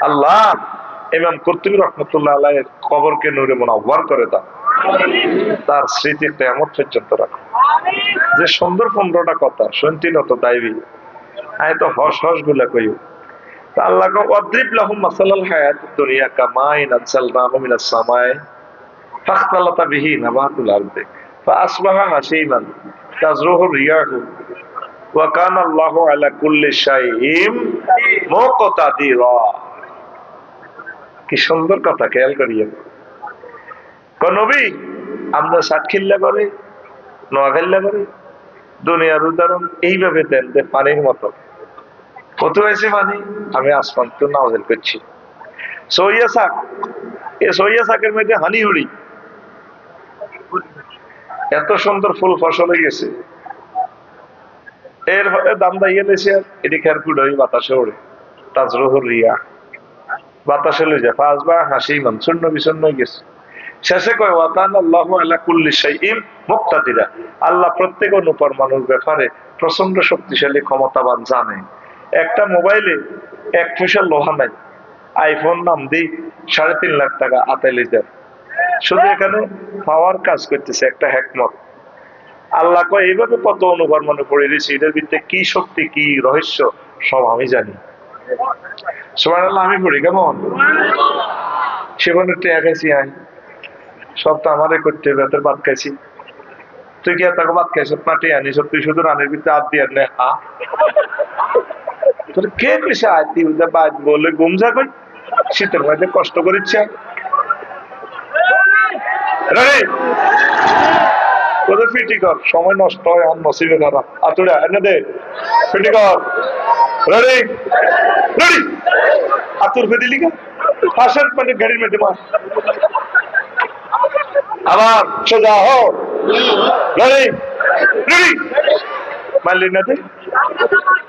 আল্লাহ যে সুন্দর কথা তো হস হসগুলা আল্লাহ হায়াত দুনিয়া কামাইন আনসালনাহু মিনাস সামাই ফাখতালাতা বিহি নাবাতুল আরদি। ফাআসবাহা হাসিমান তাজরুহু রিয়াহু। দুনিয়ার উদাহরণ এইভাবে দেন যে পানির মতো। কত হয়েছে পানি? আমি আসমান তো নাওজেল করছি। সইয়া শাক, এ সইয়া শাকের মধ্যে হানি হড়ি। এত সুন্দর ফুল ফসল হয়ে গেছে। এর দাম দাইয়ে এটি খেয়ার কুড়ি বাতাসে ওড়ে। তাজরুহুর রিয়া। বাতাসে লই যায় পাঁচ বা হাসি শূন্য বিষণ্ণ গেছে। শেষে কয় ওয়াতান আল্লাহ আল্লাহ কুল্লি শাইইন মুক্তাদিরা। আল্লাহ প্রত্যেক অনুপরমাণুর ব্যাপারে প্রচণ্ড শক্তিশালী, ক্ষমতাবান, জানে। একটা মোবাইলে এক পয়সা লোহা নাই। আইফোন নাম দিই, সাড়ে তিন লাখ টাকা আতাই লিটার শুধু এখানে পাওয়ার কাজ করতেছে একটা হ্যাকমত। আল্লাহ কয় এইভাবে কত অনুপরমাণু পড়ে দিয়েছে, এদের ভিতরে কি শক্তি, কি রহস্য, সব আমি জানি। সোমান আল্লাহ আমি পড়ি কেমন? সেখানে টেয়া খাইছি আই সব তো আমারে করতে হবে তোর ভাত খাইছি। তুই কি তাকে বাদ খাইছ? পাটি আনিস তুই শুধু রানের ভিতরে হাত দিয়ে নে, হা? তোর কে কইছে আয়, তুই বাদ বলে ঘুম যা কই। শীতের মধ্যে কষ্ট করিচ্ছে। রে তোদের ফিটি কর, সময় নষ্ট হয় অন্য সিবে খারাপ আতুড়া এনে দে ফিটি কর। রেডি রেডি আতুর ফে দিলি পাশের মানে গাড়ির মধ্যে মার। আবার সোজা হো। রেডি রেডি মারলি তুই?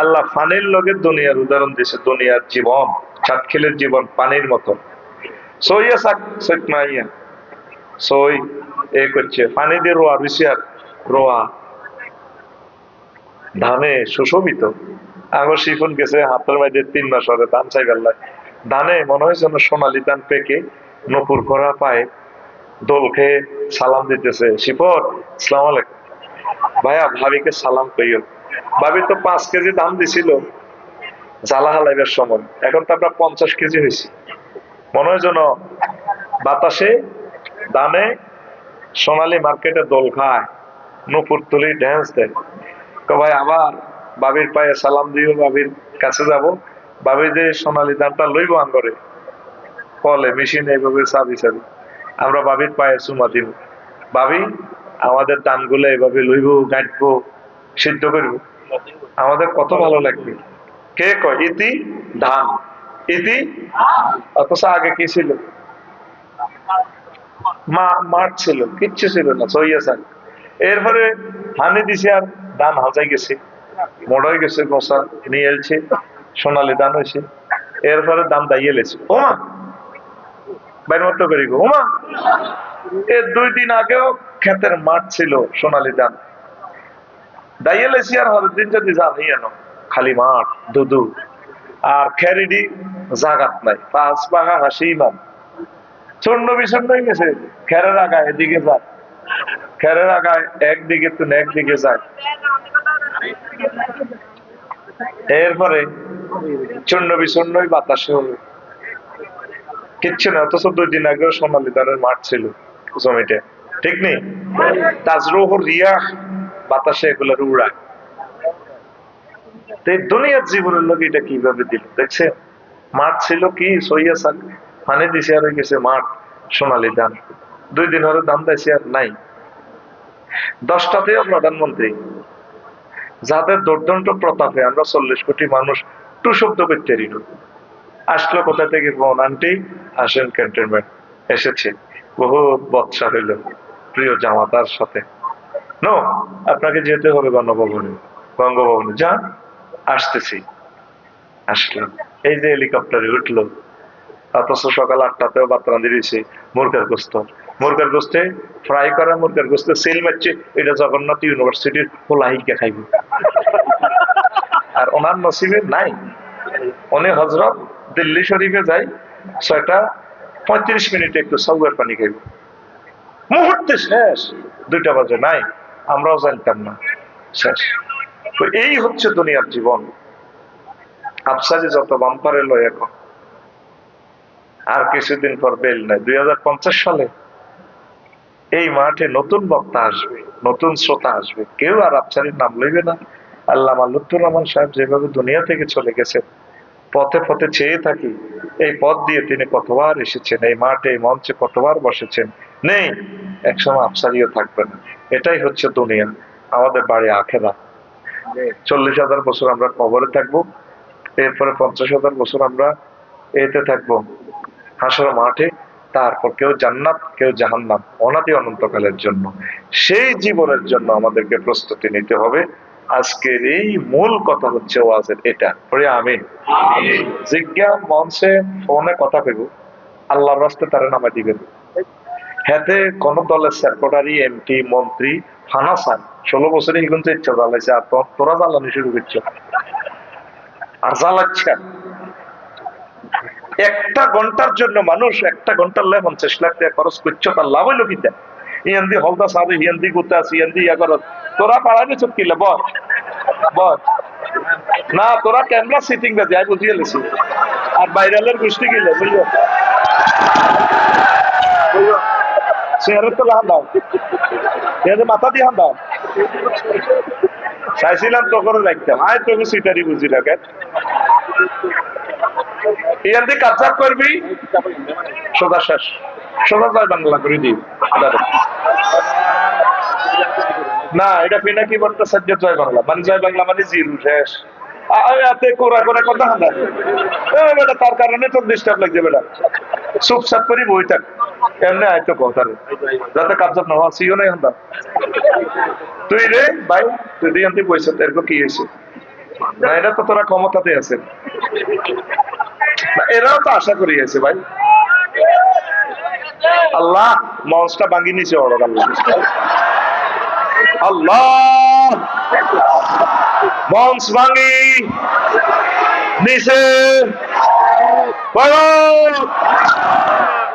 আল্লাহ ফানির লগে দুনিয়ার উদাহরণ দিছে দুনিয়ার জীবন চাটখিলের জীবন, পানির মতো। সইয়া সাক মাইয়া। সই এ করছে, পানি দিয়ে রোয়া, বিশিয়ার রোয়া। ধানে সুশোভিত। আগর শিফুন গেছে হাতের মধ্যে তিন মাস হরে ধান চাই বেলায় ধানে মনে হয় যেন সোনালি ধান পেকে নপুর করা পায়, দোল খেয়ে সালাম দিতেছে। শিফর ইসলাম আলাইকুম। ভাইয়া, ভাবিকে সালাম কইও। ভাবি তো পাঁচ কেজি দাম দিছিল, জ্বালা হালাইবার সময়। এখন তো আমরা পঞ্চাশ কেজি হয়েছি মনে হয় যেন বাতাসে দানে সোনালী মার্কেটে দোল খায়, নুপুর তুলি ড্যান্স দেয়। ভাই, আবার বাবির পায়ে সালাম দিও বাবির কাছে যাব। বাবি যে সোনালী ধানটা লইব আঙ্গরে। ফলে মেশিন এইভাবে চাবি চাবি। আমরা বাবির পায়ে চুমা দিব। ভাবি, আমাদের ধানগুলো এভাবে লইব, গাঁটবো, সিদ্ধ করব। আমাদের কত ভালো লাগবে? কে কয়? ইতি? ধান ইতি? অথচ আগে কি ছিল? মা মাঠ ছিল কিচ্ছু ছিল না সাল এরপরে হানি দিছে আর ধান হাজাই গেছে। মোড়াই গেছে বসা নিয়ে এলছে সোনালি ধান হয়েছে এরপরে দাম দাইয়ে লেছে। ওমা বাইর মতো করি গো ওমা এর দুই দিন আগেও ক্ষেতের মাঠ ছিল সোনালি ধান। দাইয়ে লেছি আর হরের দিন যদি জানি এনো খালি মাঠ, দুদু। আর খেরিডি জাগাত নাই। পাঁচ পাহা হাসি মান বিষণ্ণ হয়ে গেছে। খেরের আগায় এদিকে যায় খেরের আগায় একদিকে তো একদিকে যায়। এরপরে চূর্ণ বিচূর্ণই বাতাসে হলো। কিচ্ছু না অথচ দুই দিন আগেও সোনালী ধানের মাঠ ছিল জমিতে। ঠিক নেই? তাজরোহ রিয়া বাতাসে এগুলোর উড়ায় তো দুনিয়ার জীবনের লোক এটা কীভাবে দিল? দেখছে, মাঠ ছিল কি? সইয়া সাক পানি দিছে আর গেছে মাঠ, সোনালী ধান। দুই দিন হলে দাম দিয়েছে আর নাই। দশটাতেও প্রধানমন্ত্রী। যাদের দুর্দন্ত প্রতাপে আমরা চল্লিশ কোটি মানুষ টু শব্দ করতে রিল আসলো কোথা থেকে? ফোন আন্টি, আসেন ক্যান্টনমেন্ট এসেছে। বহু বৎসা হইল। প্রিয় জামাতার সাথে। নো আপনাকে যেতে হবে গণভবনে। বঙ্গভবনে যান আসতেছি। আসলাম। এই যে হেলিকপ্টারে উঠল। অথচ সকাল আটটাতেও বার্তা দিয়েছে মুরগার গোস্ত। মুরগার গোস্তে ফ্রাই করা মুরগার গোস্তে সেল মারছে। এটা জগন্নাথ ইউনিভার্সিটির হোলাহিকে খাইব। আর ওনার নসিবে নাই। উনি হজরত দিল্লি শরীফে যাই, ছয়টা পঁয়ত্রিশ মিনিটে একটু সৌগার পানি খাইব। মুহূর্তে শেষ। দুইটা বাজে, নাই। আমরাও জানতাম না শেষ তো এই হচ্ছে দুনিয়ার জীবন। আফসারি যত বাম্পারে লয় এখন, আর কিছুদিন পর বেল নাই। দুই সালে এই মাঠে নতুন বক্তা আসবে, নতুন শ্রোতা আসবে। কেউ আর আফসারির নাম লইবে না। আল্লাহ লুত্তুর রহমান সাহেব যেভাবে দুনিয়া থেকে চলে গেছেন পথে পথে চেয়ে থাকি, এই পথ দিয়ে তিনি কতবার এসেছেন, এই মাঠে, এই মঞ্চে কতবার বসেছেন, নেই, একসময় আফসারিও থাকবে না। এটাই হচ্ছে দুনিয়া আমাদের বাড়ি আখেরা। চল্লিশ হাজার বছর আমরা কবরে থাকব এরপরে পঞ্চাশ হাজার বছর আমরা এতে থাকব হাসর মাঠে তারপর কেউ জান্নাত কেউ জাহান্নাম অনাদি অনন্তকালের জন্য। সেই জীবনের জন্য আমাদেরকে প্রস্তুতি নিতে হবে। আজকের এই মূল কথা হচ্ছে ওয়াজের এটা। পরে আমি জিজ্ঞা মঞ্চে ফোনে কথা পেব আল্লাহর রাস্তে তারা নামা দিবেন। হাতে কোন দলের সেক্রেটারি এমপি মন্ত্রী ফানাসান ষোলো বছরে এখন তো ইচ্ছা জ্বালাইছে, আর তোরা জ্বালানি শুরু করছ। আর জ্বালাচ্ছে। একটা ঘণ্টার জন্য মানুষ একটা ঘণ্টার লাই পঞ্চাশ লাখ টাকা খরচ করছ, তার লাভ হইল কিতা ইয়ান্দি হলদা সাদে ইয়ান্দি গুতে ইয়ান্দি ইয়া করত তোরা পাড়ানি চুপ কিলে বল বল না, তোরা ক্যামেরা সিটিং দে যাই বুঝিয়ে লেছি। আর বাইরালের গোষ্ঠী গেলে বুঝলো বুঝলো দাও। এদের মাথা দিয়ে হান দাও। চাইছিলাম তখন রাখতাম আয় তোকে সিটারি বুঝি না ইয়ার দিয়ে কাজ করবি? সোজা শেষ। সোজা জয় বাংলা করে দিই। না, এটা পিনাকি ভট্টাচার্য জয় বাংলা। মানে জয় বাংলা মানে জিরু, শেষ। আতে কোরা করে কথা হানা বেটা, তার কারণে তোর ডিস্টার্ব লাগছে, বেটা। চুপচাপ করি বই থাক আয়তো কথা রে যাতে কাবজাব না সিও নাই হান্দা তুই রে ভাই তুই দিয়ে আনতে পয়সা এরকম কি হয়েছে না তো তোরা ক্ষমতাতে আছে। এরাও তো আশা করি আছে ভাই আল্লাহ, মঞ্চটা ভাঙি নিচে অর্ডার আল্লাহ। আল্লাহ! মঞ্চ ভাঙি নিচে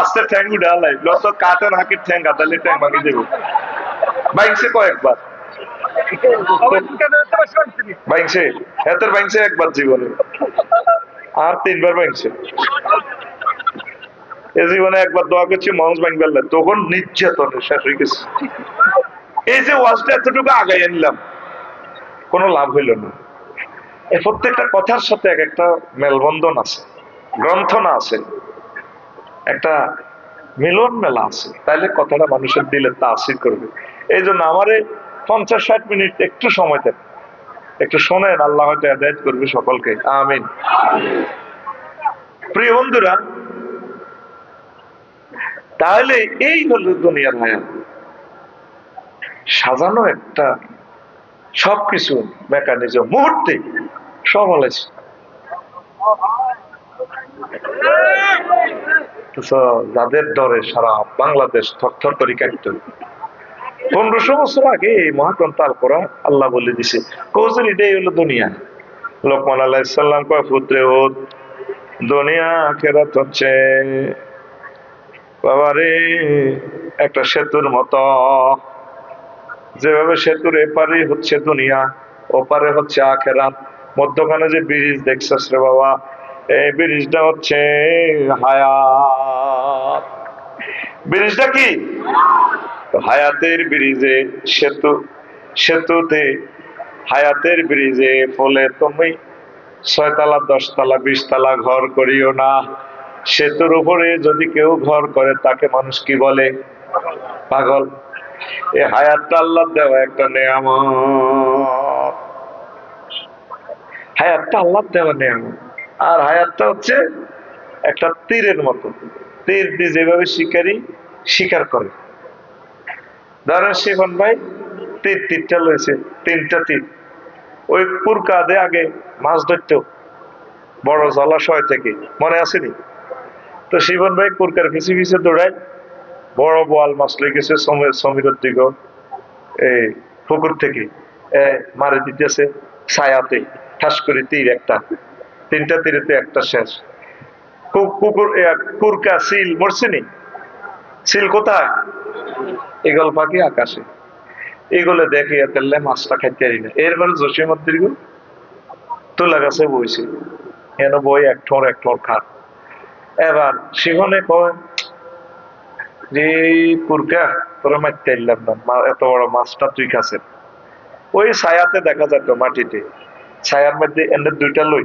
আস্তে ঠ্যাং ঠ্যাং ঠ্যাং দেব। ভাঙছে কয়েকবার হেতের ভাঙছে। একবার জীবনে। আর তিনবার ভাঙছে। এ জীবনে একবার দোয়া করছি মঞ্চ ভাঙবার তখন নির্যাতন শেষ হয়ে গেছে। এই যে ওয়াজটা এতটুকু আগাই আনলাম কোনো লাভ হইল না। প্রত্যেকটা কথার সাথে এক একটা মেলবন্ধন আছে, গ্রন্থনা আছে। একটা মিলন মেলা আছে। তাইলে কথাটা মানুষের দিলে তাসির করবে। এই জন্য আমারে পঞ্চাশ ষাট মিনিট একটু সময় দেন। একটু শোনেন, আল্লাহ হয়তো আদায়ত করবে সকলকে। আমিন। প্রিয় বন্ধুরা তাহলে এই হলো দুনিয়ার হায়াত। সাজানো একটা সবকিছু মেকানিজম, মুহূর্তে সব হলেছে। যাদের ডরে সারা বাংলাদেশ থরথর করে কাটত পনেরোশো বছর আগে এই মহাগ্রন্থ আল কোরআন আল্লাহ বলে দিছে কৌজুর এটাই হলো দুনিয়া। লোকমান আল্লাহ ইসাল্লাম কয় পুত্রে ও দুনিয়া খেরাত হচ্ছে। বাবারে একটা সেতুর মতো। যেভাবে সেতুর এপারে হচ্ছে দুনিয়া, ওপারে হচ্ছে আখেরাত। মধ্যখানে যে ব্রিজ দেখছিস রে বাবা এই ব্রিজটা হচ্ছে হায়াত। ব্রিজটা কি? হায়াতের ব্রিজে সেতু, সেতুতে হায়াতের ব্রিজে ফলে তুমি ছয়তলা, দশতলা, বিশতলা ঘর করিও না। সেতুর উপরে যদি কেউ ঘর করে, তাকে মানুষ কি বলে? পাগল। এ হায়াতটা আল্লাহ দেওয়া একটা নেয়ামত। হায়াতটা আল্লাহ দেওয়া নেয়ামত। আর হায়াতটা হচ্ছে একটা তীরের মতো। তীর দিয়ে যেভাবে শিকারী শিকার করে। ধরেন শিখন ভাই, তীর, তীরটা লয়েছে তিনটা তীর। ওই পুরকাদে আগে মাছ ধরতো, বড় জলাশয় থেকে, মনে আসেনি তো শিবন ভাই কুরকার পিছিয়ে পিছিয়ে দৌড়ায়, বড় বোয়াল মাছ লই গেছে সমীর সমীরের দিকে, এই পুকুর থেকে মারে দিতেছে ছায়াতে, ঠাস করে তীর একটা। তিনটা তীরেতে একটা শেষ। কুরকা, সিল মরছিনি সিল কোথায়? এগল পাখি আকাশে। এগুলো দেখে তেললে মাছটা খাইতে পারি না এরপরে জসিমত দীর্ঘ তুলা গাছে বইছে। এন বই এক ঠোর এক ঠোর খাট এবার সেখানে কয় যে কুরকা, তোরা মারতে আইলাম না। এত বড় মাছটা তুই খাসে। ওই ছায়াতে দেখা যেত মাটিতে। ছায়ার মধ্যে এনে দুইটা লই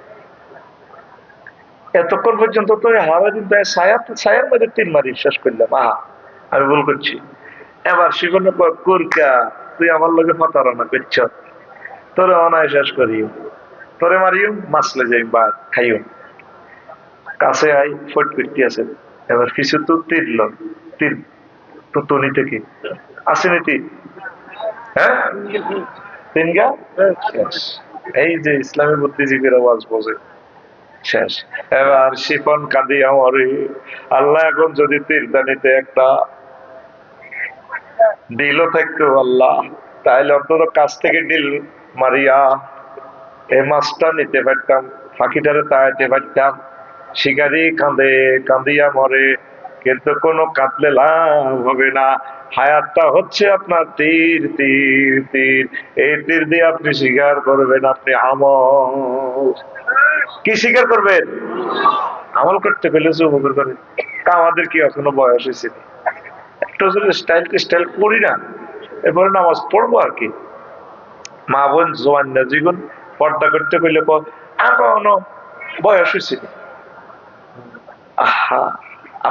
এতক্ষণ পর্যন্ত তো হাওয়া দিন তাই ছায়াতে ছায়ার মধ্যে তিন মারি শেষ করলাম আহা আমি ভুল করছি। এবার সেখানে কুরকা তুই আমার লগে প্রতারণা করছ। তোরে অনায় শেষ করিও তোরে মারিও মাছলে যাই বা খাইও। কাছে আই ফট ফিরতি আছে। এবার কিছু তো তীরল তীর তো তনি থেকে আসেনি তীর হ্যাঁ? তিনগা এই যে ইসলামী বুদ্ধিজীবীর আওয়াজ বোঝে। শেষ। এবার শিফন কাঁদিয়া মরে আল্লাহ এখন যদি তীরদানিতে একটা ডিলও থাকতো আল্লাহ, তাহলে অন্তত কাছ থেকে ডিল মারিয়া এই মাছটা নিতে পারতাম, ফাঁকিটারে তাড়াইতে পারতাম। শিকারি কাঁদে কাঁদিয়া মরে কিন্তু কোনো কাঁদলে লাভ হবে না। হায়াতটা হচ্ছে আপনার তীর তীর তীর। এই তীর দিয়ে আপনি শিকার করবেন, আপনি আমল। কি স্বীকার করবেন? আমল করতে পেলে উপকার করেন তা আমাদের কি এখনও বয়স হয়েছে? একটু যদি স্টাইল স্টাইল করি না, এরপরে নামাজ পড়ব আর কি। মা বোন জোয়ান না জীবন পর্দা করতে পেলে এখনও বয়স হয়েছে আহা,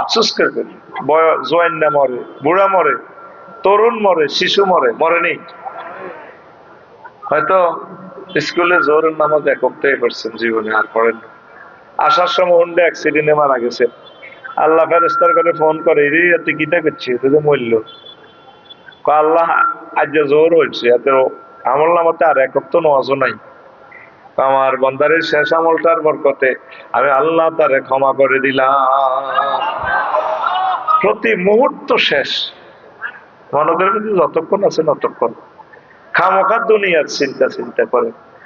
আফসোস করবেন। বয়স জোয়ান না মরে, বুড়া মরে, তরুণ মরে, শিশু মরে মরে নেই। হয়তো স্কুলে জোরের নামাজ একত্রে করছেন জীবনে, আর পড়েন। আসার সময় হুন্ডে অ্যাক্সিডেন্টে মারা গেছে। আল্লাহ ফেরেস্তার করে ফোন করে রে তুই কিটা করছিস? এতে তো মূল্য আল্লাহ আজ জোর হয়েছে। এত আমল নামাতে আর একক তো নজও নাই। আমার বন্দারের শেষ আমলটার বরকতে আমি আল্লাহ তারে ক্ষমা করে দিলাম। প্রতি মুহূর্ত শেষ। মানবের মধ্যে যতক্ষণ আছে ততক্ষণ। খামোখা দুনিয়ার চিন্তা চিন্তা করে।